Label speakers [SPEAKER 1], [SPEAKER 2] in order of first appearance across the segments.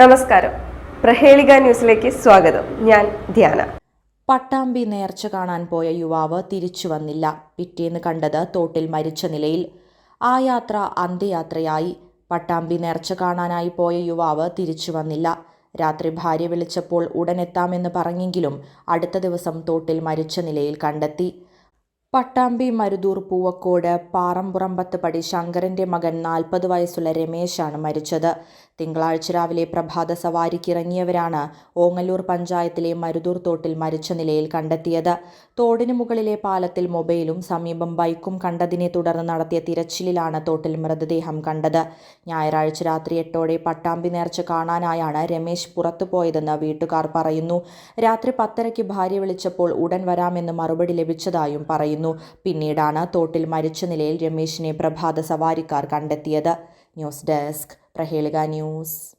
[SPEAKER 1] നമസ്കാരം. പ്രഹേളിക ന്യൂസിലേക്ക് സ്വാഗതം. ഞാൻ ധ്യാന.
[SPEAKER 2] പട്ടാമ്പി നേർച്ച കാണാൻ പോയ യുവാവ് തിരിച്ചു വന്നില്ല. പിറ്റേന്ന് കണ്ടത് തോട്ടിൽ മരിച്ച നിലയിൽ. ആ യാത്ര അന്ത്യയാത്രയായി. പട്ടാമ്പി നേർച്ച കാണാനായി പോയ യുവാവ് തിരിച്ചു വന്നില്ല. രാത്രി ഭാര്യ വിളിച്ചപ്പോൾ ഉടനെത്താമെന്ന് പറഞ്ഞെങ്കിലും അടുത്ത ദിവസം തോട്ടിൽ മരിച്ച നിലയിൽ കണ്ടെത്തി. പട്ടാമ്പി മരുതൂർ പൂവക്കോട് പാറമ്പുറമ്പത്ത് പടി ശങ്കരന്റെ മകൻ നാൽപ്പത് വയസ്സുള്ള രമേശാണ് മരിച്ചത്. തിങ്കളാഴ്ച രാവിലെ പ്രഭാത സവാരിക്കിറങ്ങിയവരാണ് ഓങ്ങല്ലൂർ പഞ്ചായത്തിലെ മരുതൂർ തോട്ടിൽ മരിച്ച നിലയിൽ കണ്ടെത്തിയത്. തോടിന് മുകളിലെ പാലത്തിൽ മൊബൈലും സമീപം ബൈക്കും കണ്ടതിനെ തുടർന്ന് നടത്തിയ തിരച്ചിലിലാണ് തോട്ടിൽ മൃതദേഹം കണ്ടത്. ഞായറാഴ്ച രാത്രി എട്ടോടെ പട്ടാമ്പി നേർച്ച കാണാനായാണ് രമേശ് പുറത്തു പോയതെന്ന് വീട്ടുകാർ പറയുന്നു. രാത്രി പത്തരയ്ക്ക് ഭാര്യ വിളിച്ചപ്പോൾ ഉടൻ വരാമെന്ന് മറുപടി ലഭിച്ചതായും പറയുന്നു. പിന്നീടാണ് തോട്ടിൽ മരിച്ച നിലയിൽ രമേശിനെ പ്രഭാത സവാരിക്കാർ കണ്ടെത്തിയത്. News desk Prahelika news.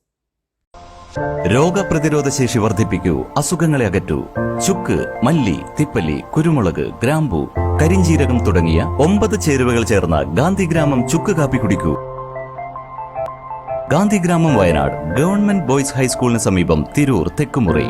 [SPEAKER 3] രോഗപ്രതിരോധ ശേഷി വർദ്ധിപ്പിക്കൂ. അസുഖങ്ങളെ അകറ്റൂ. ചുക്ക് മല്ലി തിപ്പല്ലി കുരുമുളക് ഗ്രാമ്പു കരിഞ്ചീരകം തുടങ്ങിയ ഒമ്പത് ചേരുവകൾ ചേർന്ന ഗാന്ധിഗ്രാമം ചുക്ക് കാപ്പി കുടിക്കൂ. ഗാന്ധിഗ്രാമം വയനാട് ഗവൺമെന്റ് ബോയ്സ് ഹൈസ്കൂളിന് സമീപം തിരൂർ തെക്കുമുറി.